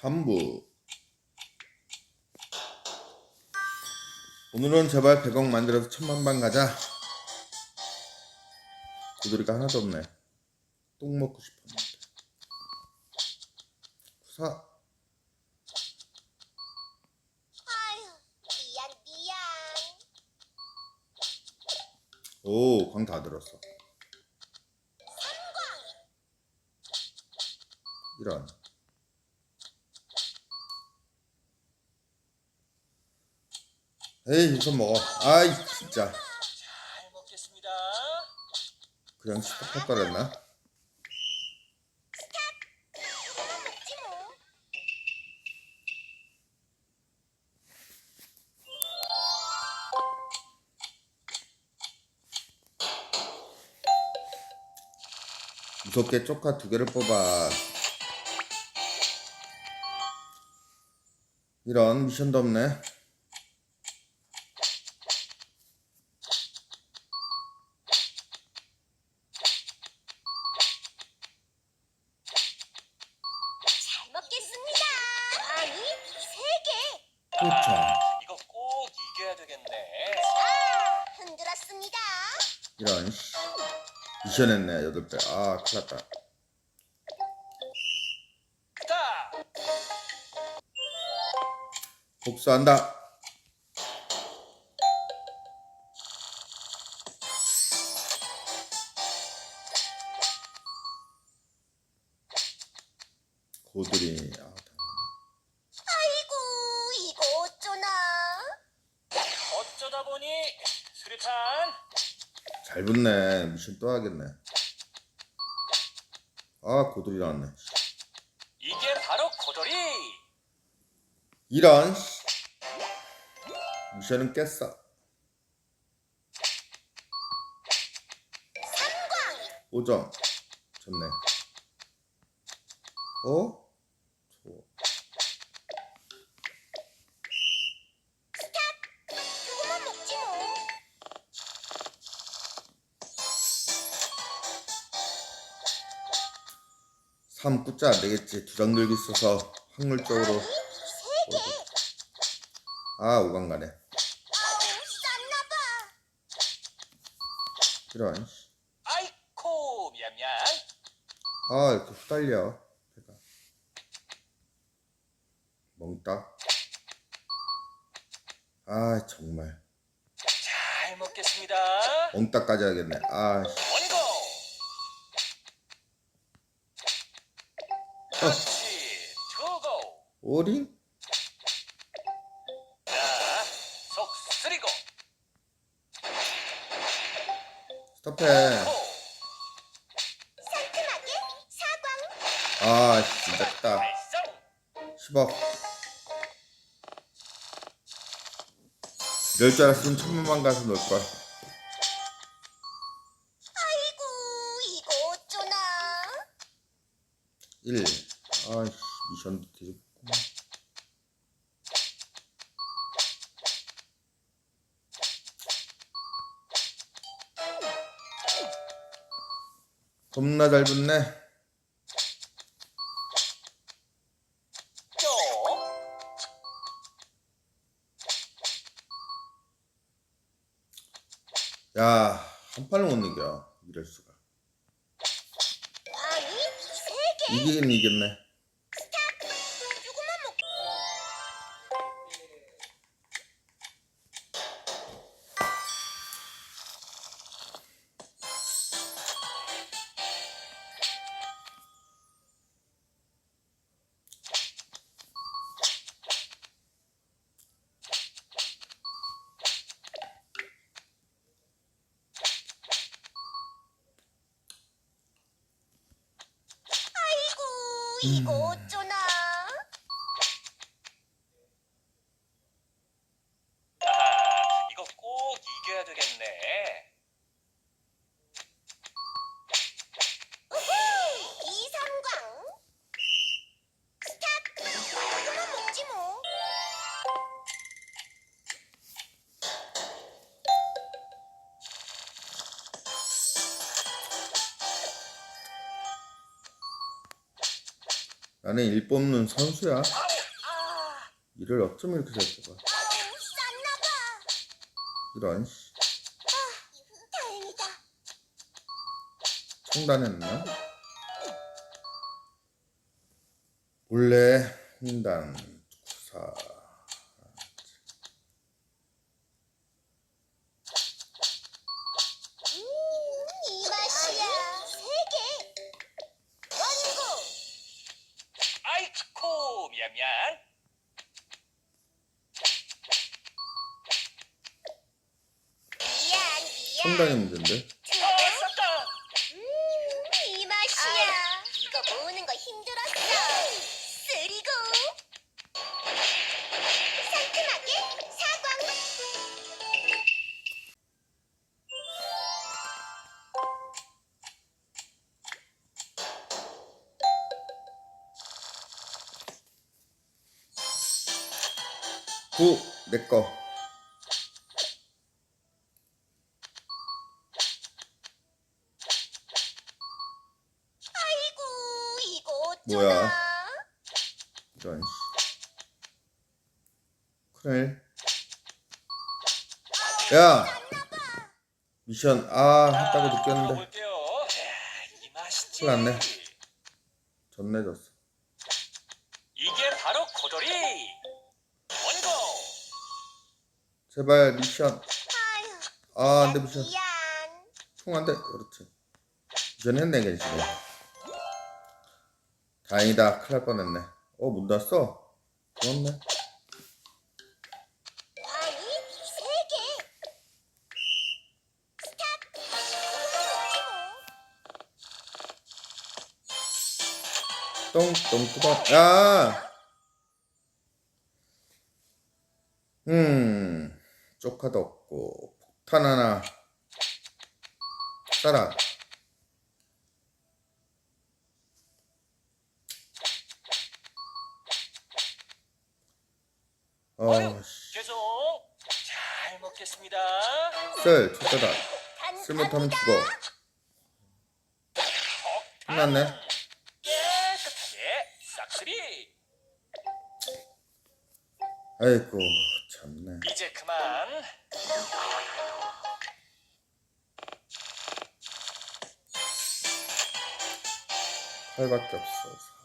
간부 오늘은 제발 100억 만들어서 천만 방 가자 고돌이가 하나도 없네 똥 먹고 싶었는데 구사 아유, 미안, 미안. 오, 광 다 들었어. 이런. 에이, 이건 먹어. 아이, 진짜. 잘 먹겠습니다. 그냥 스탑할 거랬나? 먹지 뭐. 무섭게 쪼카 두 개를 뽑아. 이런 미션도 없네. 개. 그렇죠. 이거 꼭 이겨야 되겠네. 아, 흔들었습니다. 이런. 씨. 미션 했네, 여덟 배. 아, 큰일 났다. 자, 복수한다. 고들이 아, 아이고, 이거 어쩌나. 어쩌다 보니 수류탄 잘 붙네. 미션 또 하겠네. 아 고들이 나왔네. 이게 바로 고돌이. 이런 씨. 미션은 깼어. 삼광. 5점. 좋네. 어? 3 9자 안되겠지 두장 늘기 있어서 확률적으로 아 5강 가네. 이런. 아이코 냠냠 아 이렇게 후달려. 제가. 멍따. 아 정말. 잘 먹겠습니다. 멍따까지 하겠네. 아 씨. 그렇지. 투고. 오링? 자, 속 쓰리고. 스톱해. 고. 상큼하게 사광. 아 씨, 진짜 크다. 발성. 10억. 이럴 줄 알았으면 천만만 가서 놀걸. 미션도 뒤졌고. 겁나 잘 붙네. 또. 야, 한 판을 못 이겨. 이럴 수가. 이기긴 이겼네. 이고, 이거 어쩌 나는 일 뽑는 선수야. 일을 어쩜 이렇게 잘 뽑아. 이런. 청단했나? 몰래 홍단 구사. 썼다. 음, 이 맛이야. 이거 모으는 거 힘들었어. 쓰리고. 상큼하게 사광. 구, 내 거. 아이고, 이거 어쩌나. 뭐야? 이런, 씨. 큰일. 야! 미션, 아, 했다고 느꼈는데. 볼게요. 야, 이 맛이지. 큰일 났네. 전내줬어. 이게 바로 고돌이. 원고. 제발, 미션. 아유, 아, 안 돼, 미션. 미안. 총안 돼. 그렇지. 미션 했네, 괜찮네. 다행이다. 큰일 날 뻔했네. 어, 문 닫았어? 뭐. 똥똥뚜벅 야! 음 쪼카도 없고 폭탄 하나 쏴라 어씨 계속. 잘 먹겠습니다. 셀 초짜다 단- 쓸못하면 죽어 끝났네 깨끗하게 싹쓸이. 아이고 참네 이제 그만. 팔밖에 없어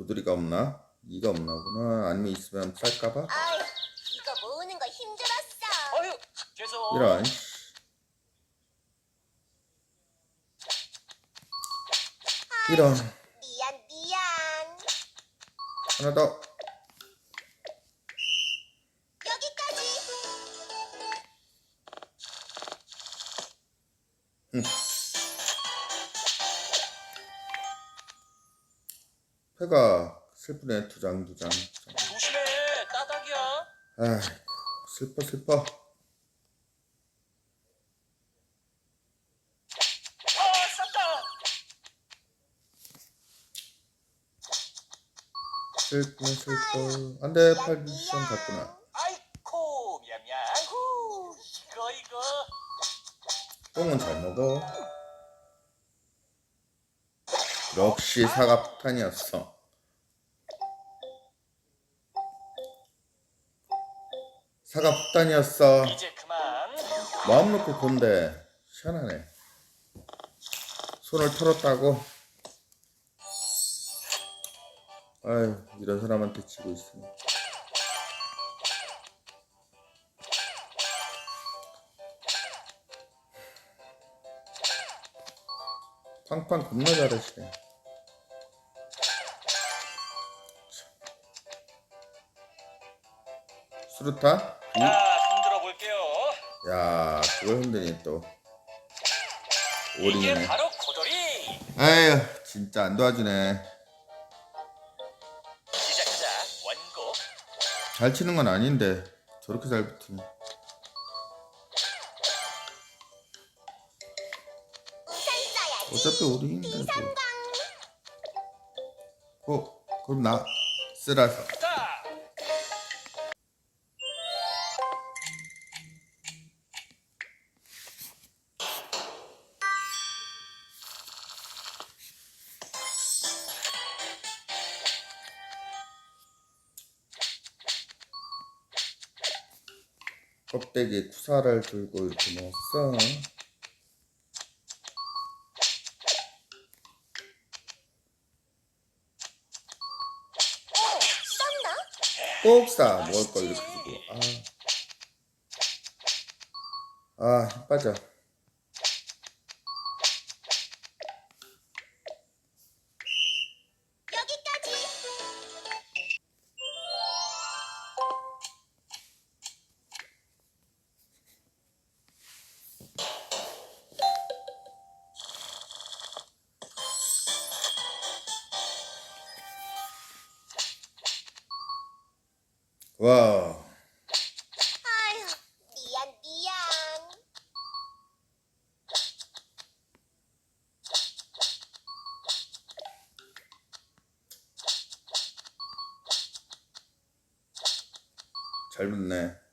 고드리가 없나? 이가 없나 보나? 아니면 있으면 쌀까봐? 아유, 이거 모으는 거 힘들었어. 어휴, 계속. 이런 이런 미안, 미안. 하나 더 여기까지. 패가 슬프네 두 장 두장 조심해, 따닥이야. 아 슬퍼 슬퍼 아. 슬프네 슬퍼 안돼 팔 미션 갔구나 아이코, 미안. 후, 이거, 이거. 똥은 잘 먹어 역시 사과 폭탄이었어. 사과 폭탄이었어. 이제 그만. 마음 놓고 본데 희한하네. 손을 털었다고? 아유 이런 사람한테 지고 있으니. 팡팡 겁나 잘하시네 수루타? 자, 흔들어 볼게요. 야 그걸 흔드니 또 이게 올인이네 바로 고돌이. 아유 진짜 안 도와주네 시작하자. 원고. 잘 치는 건 아닌데 저렇게 잘 써야지. 어차피 올인인데 뭐. 어, 그럼 나 쓰라서 자, 껍데기에 쿠사를 들고 이렇게 넣었어. 어, 쌌나? 꼭 싸. 먹을 걸 이렇게 주고. 아. 아, 힘 빠져. 와. 아휴, 미안, 미안. 잘 붙네.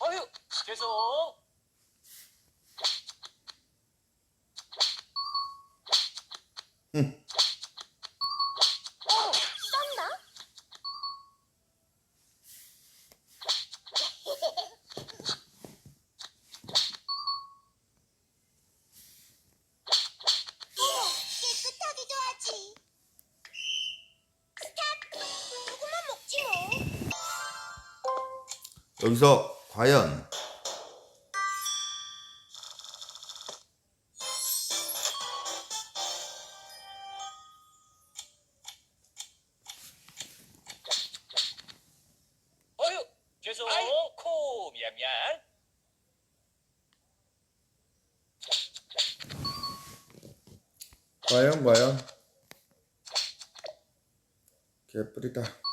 수류 여기서 과연 어휴, 죄송. 코 미안 미안. 과연 과연 개뿔이다.